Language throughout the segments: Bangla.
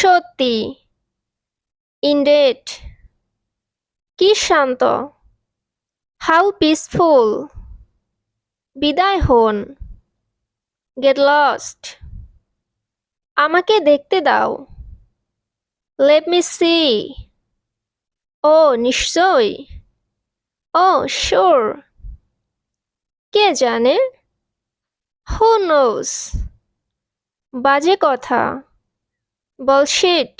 সত্যি। ইনডেড কি শান্ত। হাউ পিসফুল বিদায় হন। গেট লস্ট আমাকে দেখতে দাও। লেট মি সি ও নিশ্চয় ও শিওর কে জানে? হু নোস বাজে কথা। বলশিট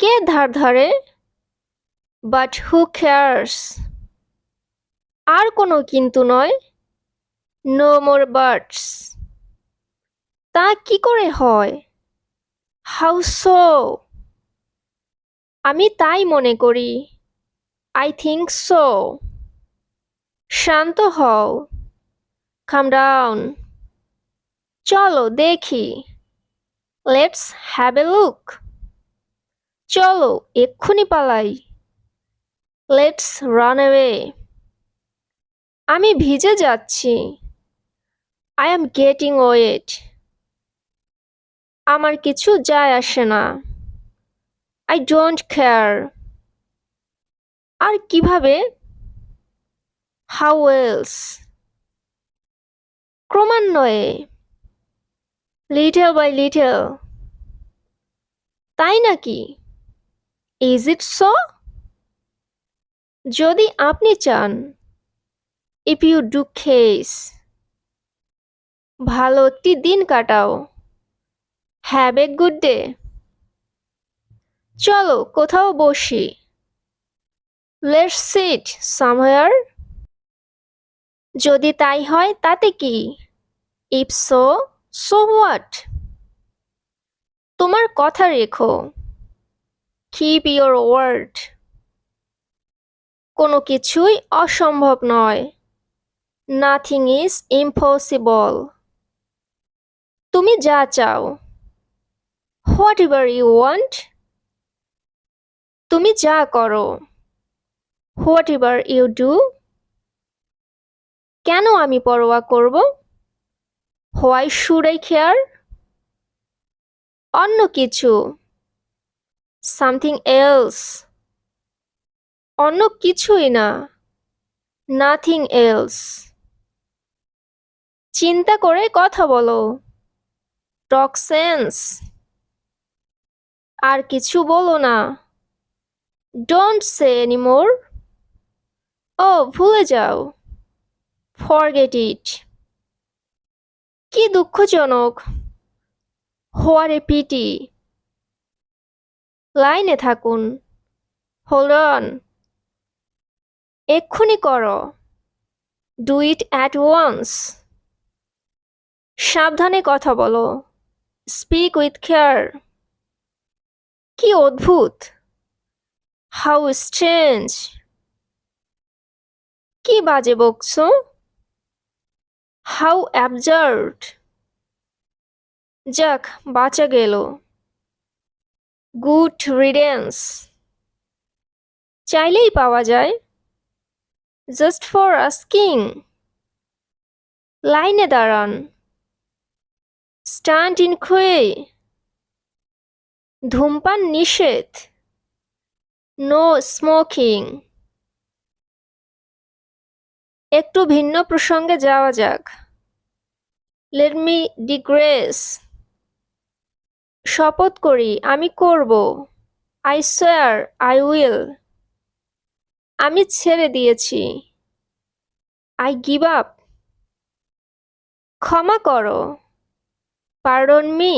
কে ধার ধারে? বাট হু কেয়ার্স আর কোনো কিন্তু নয়। নো মোর বার্ডস তা কি করে হয়? হাউ সো আমি তাই মনে করি। আই থিঙ্ক সো শান্ত হও। কাম ডাউন চলো দেখি। লেটস হ্যাভ এ লুক চলো, এক্ষুনি পালাই। লেটস রান অ্যাওয়ে আমি ভিজে যাচ্ছি। আই এম গেটিং ওয়েট আমার কিছু যায় আসে না। আই ডোন্ট কেয়ার আর কীভাবে? হাউ এলস ক্রমান্বয়ে। লিটল বাই লিটল তাই নাকি? ইজ ইট সো যদি আপনি চান ইফ ইউ ডু খেস ভালো একটি দিন কাটাও। হ্যাভ এ গুড ডে চলো কোথাও বসি। লেটস সিট সামহেয়ার যদি তাই হয়, তাতে কি? ইফ সো সো হোয়াট তোমার কথা রেখো। কিপ ইওর ওয়ার্ড কোনো কিছুই অসম্ভব নয়। নাথিং ইজ ইম্পসিবল তুমি যা চাও। হোয়াট এভার ইউ ওয়ান্ট তুমি যা করো। হোয়াট এভার ইউ ডু কেন আমি পরোয়া করব? Why should I care? অন্য কিছু। Something else. অন্য কিছুই না। Nothing else. চিন্তা করে কথা বলো। টক সেন্স। আর কিছু বলো না। ডোন্ট সে এনিমোর ও, ভুলে যাও। Forget it. কি দুঃখজনক। What a pity. লাইনে থাকুন। হোল্ড এক্ষুনি করো। Do it at once. সাবধানে কথা বলো। Speak with care. কি অদ্ভুত। হাউ স্ট্রেঞ্জ কি বাজে বকছো। হাউ অ্যাবজার্ড যাক, বাঁচা গেল। গুড রিডেন্স চাইলেই পাওয়া যায়। জাস্ট ফর আস্কিং লাইনে দাঁড়ান। স্ট্যান্ড ইন খুয়ে ধূমপান নিষেধ! নো স্মোকিং একটু ভিন্ন প্রসঙ্গে যাওয়া যাক। লেট মি ডিগ্রেস শপথ করি, আমি করব। আই সোয়ার আই উইল আমি ছেড়ে দিয়েছি। আই গিভ আপ ক্ষমা করো। Pardon me